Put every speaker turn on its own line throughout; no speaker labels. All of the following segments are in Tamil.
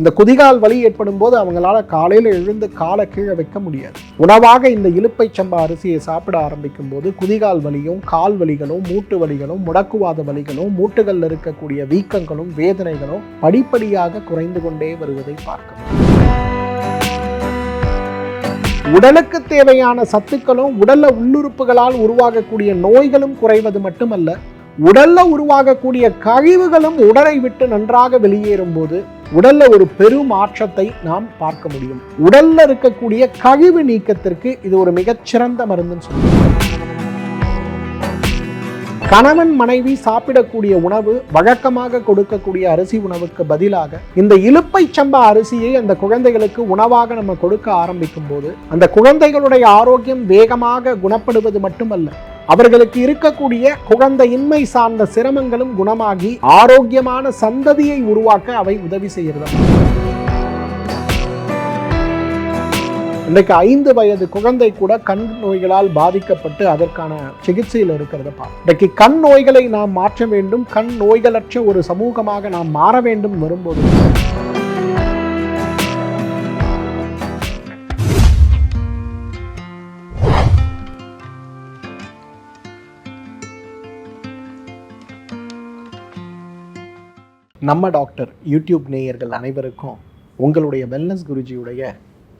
இந்த குதிகால் வலி ஏற்படும் போது அவங்களால காலையில் எழுந்து காலை கீழே வைக்க முடியாது. உணவாக இந்த இலுப்பை சம்பா அரிசியை சாப்பிட ஆரம்பிக்கும் போது குதிகால் வலியும் கால் வலிகளும் மூட்டு வலிகளும் முடக்குவாத வலிகளும் மூட்டுகளில் இருக்கக்கூடிய வீக்கங்களும் வேதனைகளும் படிப்படியாக குறைந்து கொண்டே வருவதை பார்க்கலாம். உடலுக்கு தேவையான சத்துக்களும் உடல்ல உள்ளுறுப்புகளால் உருவாகக்கூடிய நோய்களும் குறைவது மட்டுமல்ல உடல்ல உருவாகக்கூடிய கழிவுகளும் உடலை விட்டு நன்றாக வெளியேறும் போது உடல்ல ஒரு பெரும் மாற்றத்தை நாம் பார்க்க முடியும். உடல்ல இருக்கக்கூடிய கழிவு நீக்கத்திற்கு இது ஒரு மிகச்சிறந்த மருந்துன்னு சொல்லுவோம் கணவன் மனைவி சாப்பிடக்கூடிய உணவு வழக்கமாக கொடுக்கக்கூடிய அரிசி உணவுக்கு பதிலாக இந்த இலுப்பை சம்பா அரிசியை அந்த குழந்தைகளுக்கு உணவாக நம்ம கொடுக்க ஆரம்பிக்கும் போது அந்த குழந்தைகளுடைய ஆரோக்கியம் வேகமாக குணப்படுவது மட்டுமல்ல அவர்களுக்கு இருக்கக்கூடிய குழந்தையின்மை சார்ந்த சிரமங்களும் குணமாகி ஆரோக்கியமான சந்ததியை உருவாக்க அவை உதவி செய்கிறது. இன்றைக்கு ஐந்து வயது குழந்தை கூட கண் நோய்களால் பாதிக்கப்பட்டு அதற்கான சிகிச்சையில் இருக்கிறத பார்க்கும் இன்றைக்கு கண் நோய்களை நாம் மாற்ற வேண்டும். கண் நோய்களற்ற ஒரு சமூகமாக நாம் மாற வேண்டும் வரும்போது. நம்ம டாக்டர் யூடியூப் நேயர்கள் அனைவருக்கும் உங்களுடைய வெல்னஸ் குருஜியுடைய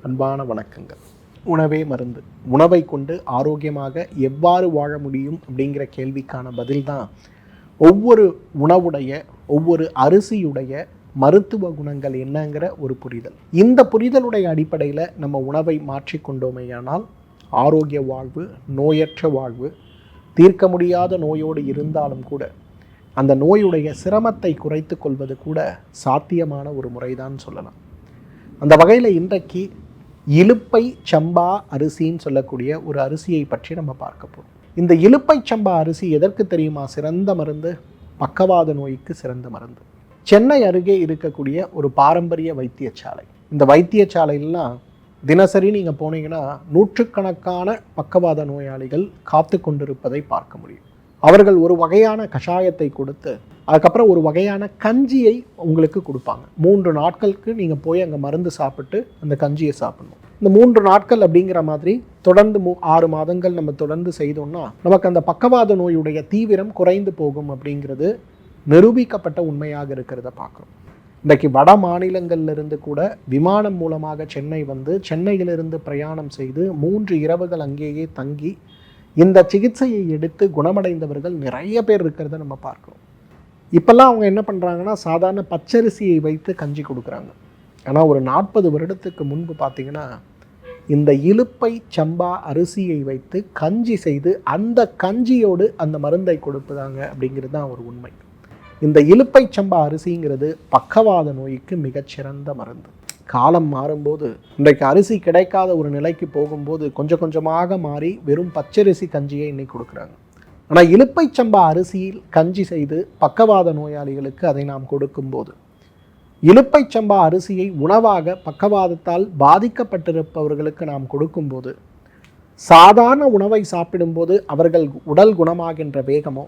அன்பான வணக்கங்கள். உணவே மருந்து. உணவை கொண்டு ஆரோக்கியமாக எவ்வாறு வாழ முடியும் அப்படிங்கிற கேள்விக்கான பதில் தான் ஒவ்வொரு உணவுடைய ஒவ்வொரு அரிசியுடைய மருத்துவ குணங்கள் என்னங்கிற ஒரு புரிதல். இந்த புரிதலுடைய அடிப்படையில் நம்ம உணவை மாற்றிக்கொண்டோமேயானால் ஆரோக்கிய வாழ்வு நோயற்ற வாழ்வு தீர்க்க முடியாத நோயோடு இருந்தாலும் கூட அந்த நோயுடைய சிரமத்தை குறைத்து கொள்வது கூட சாத்தியமான ஒரு முறைதான் சொல்லலாம். அந்த வகையில் இன்றைக்கு இலுப்பை சம்பா அரிசின்னு சொல்லக்கூடிய ஒரு அரிசியை பற்றி நம்ம பார்க்க போகிறோம் இந்த இலுப்பை சம்பா அரிசி எதற்கு தெரியுமா? சிறந்த மருந்து பக்கவாத நோய்க்கு சிறந்த மருந்து. சென்னை அருகே இருக்கக்கூடிய ஒரு பாரம்பரிய வைத்தியசாலை. இந்த வைத்தியசாலையிலாம் தினசரி நீங்கள் போனீங்கன்னா நூற்றுக்கணக்கான பக்கவாத நோயாளிகள் காத்து கொண்டிருப்பதை பார்க்க முடியும். அவர்கள் ஒரு வகையான கஷாயத்தை கொடுத்து அதுக்கப்புறம் ஒரு வகையான கஞ்சியை உங்களுக்கு கொடுப்பாங்க. மூன்று நாட்களுக்கு நீங்கள் போய் அங்கே மருந்து சாப்பிட்டு அந்த கஞ்சியை சாப்பிடணும். இந்த மூன்று நாட்கள் அப்படிங்கிற மாதிரி தொடர்ந்து மூ ஆறு மாதங்கள் நம்ம தொடர்ந்து செய்தோம்னா நமக்கு அந்த பக்கவாத நோயுடைய தீவிரம் குறைந்து போகும் அப்படிங்கிறது நிரூபிக்கப்பட்ட உண்மையாக இருக்கிறத பார்க்குறோம். இன்றைக்கு வட மாநிலங்கள்ல இருந்து கூட விமானம் மூலமாக சென்னை வந்து சென்னையிலிருந்து பிரயாணம் செய்து மூன்று இரவுகள் அங்கேயே தங்கி இந்த சிகிச்சையை எடுத்து குணமடைந்தவர்கள் நிறைய பேர் இருக்கிறத நம்ம பார்க்குறோம். இப்போல்லாம் அவங்க என்ன பண்ணுறாங்கன்னா சாதாரண பச்சரிசியை வைத்து கஞ்சி கொடுக்குறாங்க. ஆனால் ஒரு நாற்பது வருடத்துக்கு முன்பு பார்த்தீங்கன்னா இந்த இலுப்பை சம்பா அரிசியை வைத்து கஞ்சி செய்து அந்த கஞ்சியோடு அந்த மருந்தை கொடுப்பதாங்க அப்படிங்கிறது தான் ஒரு உண்மை. இந்த இழுப்பை சம்பா அரிசிங்கிறது பக்கவாத நோய்க்கு மிகச்சிறந்த மருந்து. காலம் மாறும்போது இன்றைக்கு அரிசி கிடைக்காத ஒரு நிலைக்கு போகும்போது கொஞ்சம் கொஞ்சமாக மாறி வெறும் பச்சரிசி கஞ்சியை இன்னைக்கு கொடுக்குறாங்க. ஆனால் இலுப்பை சம்பா அரிசியில் கஞ்சி செய்து பக்கவாத நோயாளிகளுக்கு அதை நாம் கொடுக்கும்போது இலுப்பை சம்பா அரிசியை உணவாக பக்கவாதத்தால் பாதிக்கப்பட்டிருப்பவர்களுக்கு நாம் கொடுக்கும்போது சாதாரண உணவை சாப்பிடும்போது அவர்கள் உடல் குணமாகின்ற வேகமோ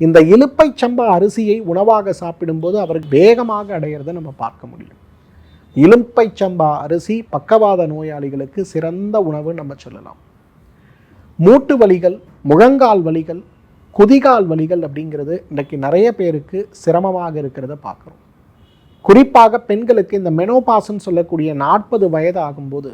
இந்த இலுப்பை சம்பா அரிசியை உணவாக சாப்பிடும்போது அவர்கள் வேகமாக அடையிறதை நம்ம பார்க்க முடியும். இலும்பை சம்பா அரிசி பக்கவாத நோயாளிகளுக்கு சிறந்த உணவு நம்ம சொல்லலாம். மூட்டு வலிகள் முழங்கால் வலிகள் குதிகால் வலிகள் அப்படிங்கிறது இன்றைக்கு நிறைய பேருக்கு சிரமமாக இருக்கிறத பார்க்குறோம். குறிப்பாக பெண்களுக்கு இந்த மெனோபாஸ்ன்னு சொல்லக்கூடிய நாற்பது வயது ஆகும்போது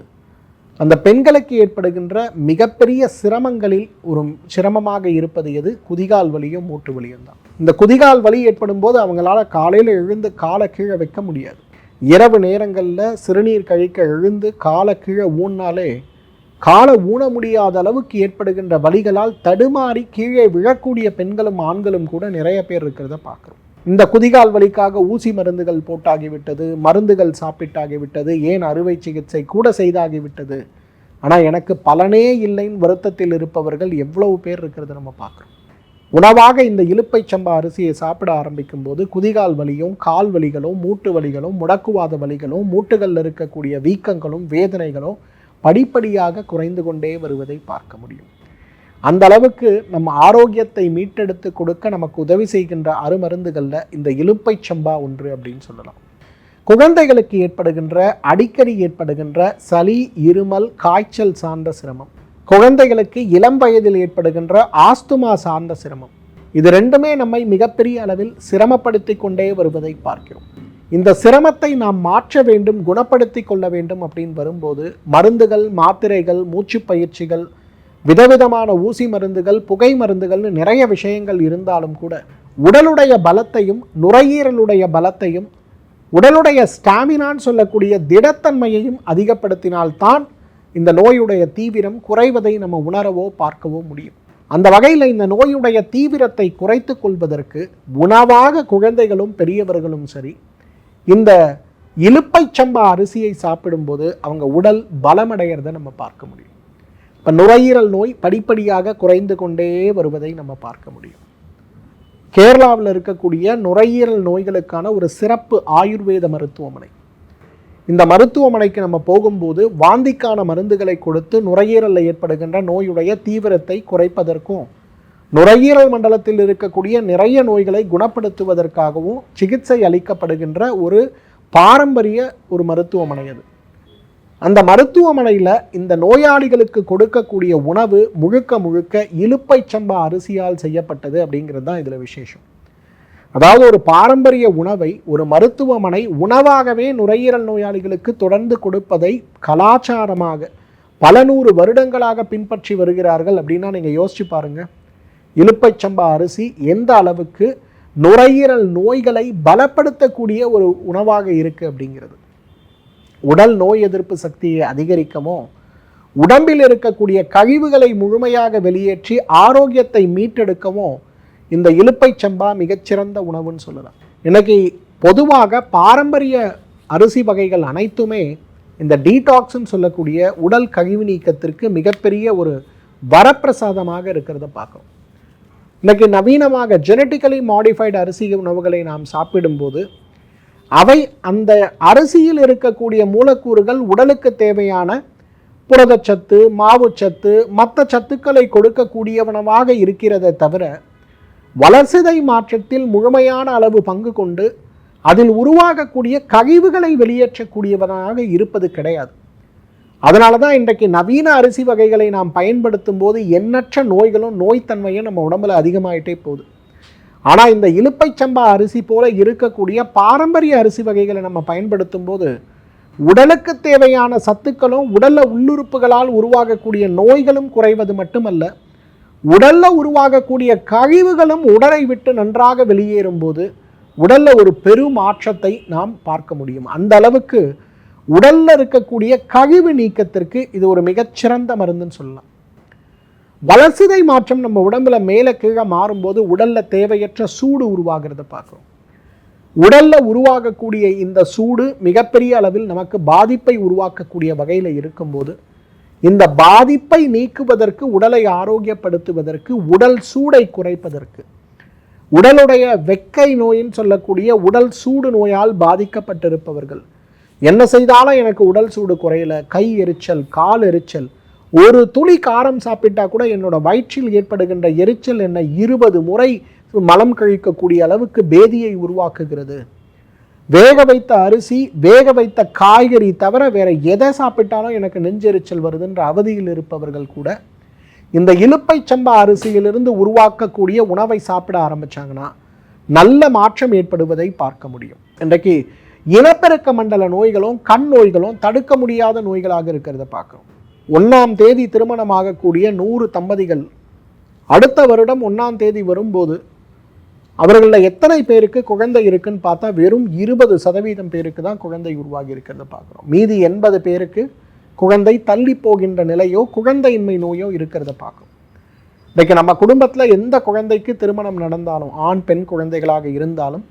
அந்த பெண்களுக்கு ஏற்படுகின்ற மிகப்பெரிய சிரமங்களில் ஒரு சிரமமாக இருப்பது எது? குதிகால் வலியும் மூட்டு வலியும் தான். இந்த குதிகால் வலி ஏற்படும் போது அவங்களால காலையில் எழுந்து காலை கீழே வைக்க முடியாது. இரவு நேரங்களில் சிறுநீர் கழிக்க எழுந்து காலை கீழே ஊன்னாலே காலை ஊன முடியாத அளவுக்கு ஏற்படுகின்ற வழிகளால் தடுமாறி கீழே விழக்கூடிய பெண்களும் ஆண்களும் கூட நிறைய பேர் இருக்கிறத பார்க்குறோம். இந்த குதிகால் வலிக்காக ஊசி மருந்துகள் போட்டாகிவிட்டது மருந்துகள் சாப்பிட்டாகிவிட்டது ஏன் அறுவை சிகிச்சை கூட செய்தாகிவிட்டது? ஆனால் எனக்கு பலனே இல்லைன்னு வருத்தத்தில் இருப்பவர்கள் எவ்வளவு பேர் இருக்கிறத நம்ம பார்க்குறோம். உணவாக இந்த இலுப்பை சம்பா அரிசியை சாப்பிட ஆரம்பிக்கும் போது குதிகால் வலியும் கால் வலிகளும் மூட்டு வலிகளும் முடக்குவாத வலிகளும் மூட்டுகளில் இருக்கக்கூடிய வீக்கங்களும் வேதனைகளும் படிப்படியாக குறைந்து கொண்டே வருவதை பார்க்க முடியும். அந்த அளவுக்கு நம்ம ஆரோக்கியத்தை மீட்டெடுத்து கொடுக்க நமக்கு உதவி செய்கின்ற அருமருந்துகளில் இந்த இலுப்பை சம்பா ஒன்று அப்படின்னு சொல்லலாம். குழந்தைகளுக்கு ஏற்படுகின்ற அடிக்கடி ஏற்படுகின்ற சளி இருமல் காய்ச்சல் சார்ந்த சிரமம். குழந்தைகளுக்கு இளம் வயதில் ஏற்படுகின்ற ஆஸ்துமா சார்ந்த சிரமம். இது ரெண்டுமே நம்மை மிகப்பெரிய அளவில் சிரமப்படுத்தி கொண்டே வருவதை பார்க்கிறோம். இந்த சிரமத்தை நாம் மாற்ற வேண்டும் குணப்படுத்தி கொள்ள வேண்டும் அப்படின்னு வரும்போது மருந்துகள் மாத்திரைகள் மூச்சு பயிற்சிகள் விதவிதமான ஊசி மருந்துகள் புகை மருந்துகள்னு நிறைய விஷயங்கள் இருந்தாலும் கூட உடலுடைய பலத்தையும் நுரையீரலுடைய பலத்தையும் உடலுடைய ஸ்டாமினான்னு சொல்லக்கூடிய திடத்தன்மையையும் அதிகப்படுத்தினால்தான் இந்த நோயுடைய தீவிரம் குறைவதை நம்ம உணரவோ பார்க்கவோ முடியும். அந்த வகையில் இந்த நோயுடைய தீவிரத்தை குறைத்து கொள்வதற்கு உணவாக குழந்தைகளும் பெரியவர்களும் சரி இந்த இலுப்பை சம்பா அரிசியை சாப்பிடும்போது அவங்க உடல் பலமடைகிறத நம்ம பார்க்க முடியும். இப்போ நுரையீரல் நோய் படிப்படியாக குறைந்து கொண்டே வருவதை நம்ம பார்க்க முடியும். கேரளாவில் இருக்கக்கூடிய நுரையீரல் நோய்களுக்கான ஒரு சிறப்பு ஆயுர்வேத மருத்துவமனை. இந்த மருத்துவமனைக்கு நம்ம போகும்போது வாந்திக்கான மருந்துகளை கொடுத்து நுரையீரலில் ஏற்படுகின்ற நோயுடைய தீவிரத்தை குறைப்பதற்கும் நுரையீரல் மண்டலத்தில் இருக்கக்கூடிய நிறைய நோய்களை குணப்படுத்துவதற்காகவும் சிகிச்சை அளிக்கப்படுகின்ற ஒரு பாரம்பரிய ஒரு மருத்துவமனை அது. அந்த மருத்துவமனையில் இந்த நோயாளிகளுக்கு கொடுக்கக்கூடிய உணவு முழுக்க முழுக்க இலுப்பை சம்பா அரிசியால் செய்யப்பட்டது அப்படிங்கிறது தான் இதில் விசேஷம். அதாவது ஒரு பாரம்பரிய உணவை ஒரு மருத்துவமனை உணவாகவே நுரையீரல் நோயாளிகளுக்கு தொடர்ந்து கொடுப்பதை கலாச்சாரமாக பல நூறு வருடங்களாக பின்பற்றி வருகிறார்கள் அப்படின்னா நீங்கள் யோசிச்சு பாருங்கள் இலுப்பைச்சம்பா அரிசி எந்த அளவுக்கு நுரையீரல் நோய்களை பலப்படுத்தக்கூடிய ஒரு உணவாக இருக்குது அப்படிங்கிறது. உடல் நோய் எதிர்ப்பு சக்தியை அதிகரிக்கமோ உடம்பில் இருக்கக்கூடிய கழிவுகளை முழுமையாக வெளியேற்றி ஆரோக்கியத்தை மீட்டெடுக்கவும் இந்த இலுப்பை சம்பா மிகச்சிறந்த உணவுன்னு சொல்லலாம். இன்னைக்கு பொதுவாக பாரம்பரிய அரிசி வகைகள் அனைத்துமே இந்த டீடாக்ஸ்ன்னு சொல்லக்கூடிய உடல் கழிவு நீக்கத்திற்கு மிகப்பெரிய ஒரு வரப்பிரசாதமாக இருக்கிறத பார்க்கும் இன்னைக்கு நவீனமாக ஜெனட்டிக்கலி மாடிஃபைடு அரிசி உணவுகளை நாம் சாப்பிடும்போது அவை அந்த அரிசியில் இருக்கக்கூடிய மூலக்கூறுகள் உடலுக்கு தேவையான புரதச்சத்து மாவுச்சத்து மற்ற சத்துக்களை கொடுக்கக்கூடியவனவாக இருக்கிறதை தவிர வளர்சிதை மாற்றத்தில் முழுமையான அளவு பங்கு கொண்டு அதில் உருவாகக்கூடிய கழிவுகளை வெளியேற்றக்கூடியவனாக இருப்பது கிடையாது. அதனால தான் இன்றைக்கு நவீன அரிசி வகைகளை நாம் பயன்படுத்தும் போது எண்ணற்ற நோய்களும் நோய்த்தன்மையும் நம்ம உடம்புல அதிகமாயிட்டே போகுது. ஆனால் இந்த இலுப்பை சம்பா அரிசி போல இருக்கக்கூடிய பாரம்பரிய அரிசி வகைகளை நம்ம பயன்படுத்தும் போது உடலுக்கு தேவையான சத்துக்களும் உடலில் உள்ளுறுப்புகளால் உருவாகக்கூடிய நோய்களும் குறைவது மட்டுமல்ல உடல்ல உருவாகக்கூடிய கழிவுகளும் உடலை விட்டு நன்றாக வெளியேறும் போது உடல்ல ஒரு பெரும் மாற்றத்தை நாம் பார்க்க முடியும். அந்த அளவுக்கு உடல்ல இருக்கக்கூடிய கழிவு நீக்கத்திற்கு இது ஒரு மிகச்சிறந்த மருந்துன்னு சொல்லலாம். வளர்சிதை மாற்றம் நம்ம உடம்புல மேலே கீழே மாறும்போது உடல்ல தேவையற்ற சூடு உருவாகிறத பார்க்குறோம். உடல்ல உருவாகக்கூடிய இந்த சூடு மிகப்பெரிய அளவில் நமக்கு பாதிப்பை உருவாக்கக்கூடிய வகையில் இருக்கும்போது இந்த பாதிப்பை நீக்குவதற்கு உடலை ஆரோக்கியப்படுத்துவதற்கு உடல் சூடை குறைப்பதற்கு. உடலுடைய வெக்கை நோயின்னு சொல்லக்கூடிய உடல் சூடு நோயால் பாதிக்கப்பட்டிருப்பவர்கள். என்ன செய்தாலும் எனக்கு உடல் சூடு குறையல கை எரிச்சல் கால் எரிச்சல். ஒரு துளி காரம் சாப்பிட்டா கூட என்னோட வயிற்றில் ஏற்படுகின்ற எரிச்சல் என்னை இருபது முறை மலம் கழிக்கக்கூடிய அளவுக்கு பேதியை உருவாக்குகிறது. வேக வைத்த அரிசி வேக வைத்த காய்கறி தவிர வேற எதை சாப்பிட்டாலும் எனக்கு நெஞ்செரிச்சல் வருதுன்ற அவதியில் இருப்பவர்கள் கூட இந்த இலுப்பை சம்பா அரிசியிலிருந்து உருவாக்கக்கூடிய உணவை சாப்பிட ஆரம்பிச்சாங்கன்னா நல்ல மாற்றம் ஏற்படுவதை பார்க்க முடியும். இன்றைக்கு இனப்பெருக்க மண்டல நோய்களும் கண் நோய்களும் தடுக்க முடியாத நோய்களாக இருக்கிறத பார்க்குறோம். ஒன்றாம் தேதி திருமணமாகக்கூடிய நூறு தம்பதிகள் அடுத்த வருடம் ஒன்றாம் தேதி வரும்போது அவர்களில் எத்தனை பேருக்கு குழந்தை இருக்குன்னு பார்த்தா வெறும் இருபது சதவீதம் பேருக்கு தான் குழந்தை உருவாகி இருக்கிறத பார்க்குறோம். மீதி எண்பது பேருக்கு குழந்தை தள்ளி போகின்ற நிலையோ குழந்தையின்மை நோயோ இருக்கிறத பார்க்கும் இன்றைக்கு நம்ம குடும்பத்தில் எந்த குழந்தைக்கு திருமணம் நடந்தாலும் ஆண் பெண் குழந்தைகளாக இருந்தாலும்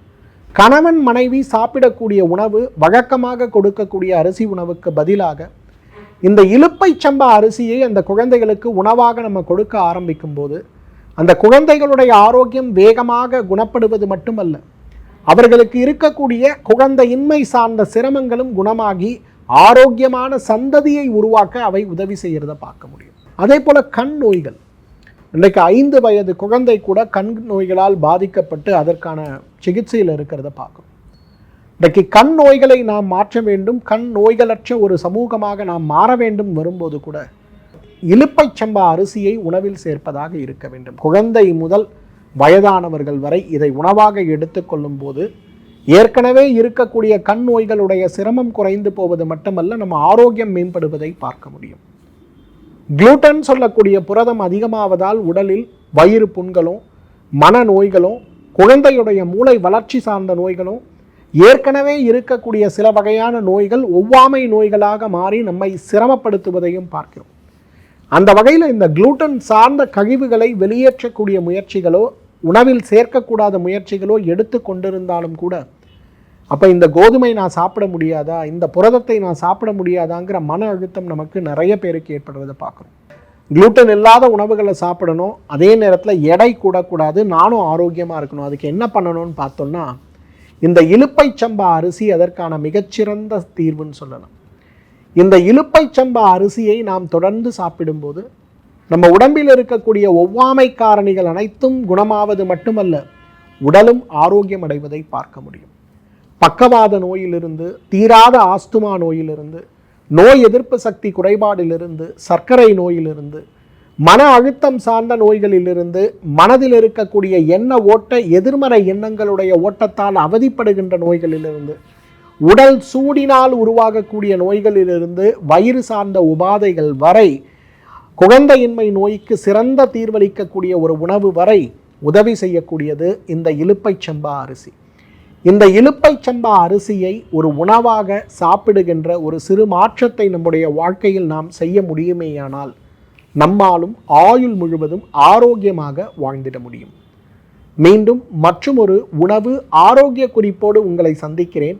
கணவன் மனைவி சாப்பிடக்கூடிய உணவு வழக்கமாக கொடுக்கக்கூடிய அரிசி உணவுக்கு பதிலாக இந்த இலுப்பை சம்பா அரிசியை அந்த குழந்தைகளுக்கு உணவாக நம்ம கொடுக்க ஆரம்பிக்கும் போது அந்த குழந்தைகளுடைய ஆரோக்கியம் வேகமாக குணப்படுவது மட்டுமல்ல அவர்களுக்கு இருக்கக்கூடிய குழந்தையின்மை சார்ந்த சிரமங்களும் குணமாகி ஆரோக்கியமான சந்ததியை உருவாக்க அவை உதவி செய்கிறத பார்க்க முடியும். அதே போல் கண் நோய்கள். இன்றைக்கு ஐந்து வயது குழந்தை கூட கண் நோய்களால் பாதிக்கப்பட்டு அதற்கான சிகிச்சையில் இருக்கிறத பார்க்கும் இன்றைக்கு கண் நோய்களை நாம் மாற்ற வேண்டும். கண் நோய்களற்ற ஒரு சமூகமாக நாம் மாற வேண்டும் வரும்போது கூட இலுப்பை சம்பா அரிசியை உணவில் சேர்ப்பதாக இருக்க வேண்டும். குழந்தை முதல் வயதானவர்கள் வரை இதை உணவாக எடுத்துக்கொள்ளும் போது ஏற்கனவே இருக்கக்கூடிய கண் நோய்களுடைய சிரமம் குறைந்து போவது மட்டுமல்ல நம்ம ஆரோக்கியம் மேம்படுவதை பார்க்க முடியும். குளூட்டன் சொல்லக்கூடிய புரதம் அதிகமாவதால் உடலில் வயிறு புண்களும் மன நோய்களும் குழந்தையுடைய மூளை வளர்ச்சி சார்ந்த நோய்களும் ஏற்கனவே இருக்கக்கூடிய சில வகையான நோய்கள் ஒவ்வாமை நோய்களாக மாறி நம்மை சிரமப்படுத்துவதையும் பார்க்கிறோம். அந்த வகையில் இந்த குளூட்டன் சார்ந்த கழிவுகளை வெளியேற்றக்கூடிய முயற்சிகளோ உணவில் சேர்க்கக்கூடாத முயற்சிகளோ எடுத்து கொண்டிருந்தாலும் கூட அப்போ இந்த கோதுமை நான் சாப்பிட முடியாதா? இந்த புரதத்தை நான் சாப்பிட முடியாதாங்கிற மன அழுத்தம் நமக்கு நிறைய பேருக்கு ஏற்படுவதை பார்க்குறோம். குளூட்டன் இல்லாத உணவுகளை சாப்பிடணும். அதே நேரத்தில் எடை கூடக்கூடாது. நானும் ஆரோக்கியமாக இருக்கணும். அதுக்கு என்ன பண்ணணும்னு பார்த்தோம்னா இந்த இலுப்பை சம்பா அரிசி அதற்கான மிகச்சிறந்த தீர்வுன்னு சொல்லலாம். இந்த இலுப்பை சம்பா அரிசியை நாம் தொடர்ந்து சாப்பிடும்போது நம்ம உடம்பில் இருக்கக்கூடிய ஒவ்வாமை காரணிகள் அனைத்தும் குணமாவது மட்டுமல்ல உடலும் ஆரோக்கியம் அடைவதை பார்க்க முடியும். பக்கவாத நோயிலிருந்து தீராத ஆஸ்துமா நோயிலிருந்து நோய் எதிர்ப்பு சக்தி குறைபாடிலிருந்து சர்க்கரை நோயிலிருந்து மன அழுத்தம் சார்ந்த நோய்களிலிருந்து மனதில் இருக்கக்கூடிய எண்ண ஓட்ட எதிர்மறை எண்ணங்களுடைய ஓட்டத்தால் அவதிப்படுகின்ற நோய்களிலிருந்து உடல் சூடினால் உருவாகக்கூடிய நோய்களிலிருந்து வயிறு சார்ந்த உபாதைகள் வரை குழந்தையின்மை நோய்க்கு சிறந்த தீர்வளிக்கக்கூடிய ஒரு உணவு வரை உதவி செய்யக்கூடியது இந்த இலுப்பை சம்பா அரிசி. இந்த இலுப்பை சம்பா அரிசியை ஒரு உணவாக சாப்பிடுகின்ற ஒரு சிறு மாற்றத்தை நம்முடைய வாழ்க்கையில் நாம் செய்ய முடியுமேயானால் நம்மாலும் ஆயுள் முழுவதும் ஆரோக்கியமாக வாழ்ந்திட முடியும். மீண்டும் மற்றும் ஒரு உணவு ஆரோக்கிய குறிப்போடு உங்களை சந்திக்கிறேன்.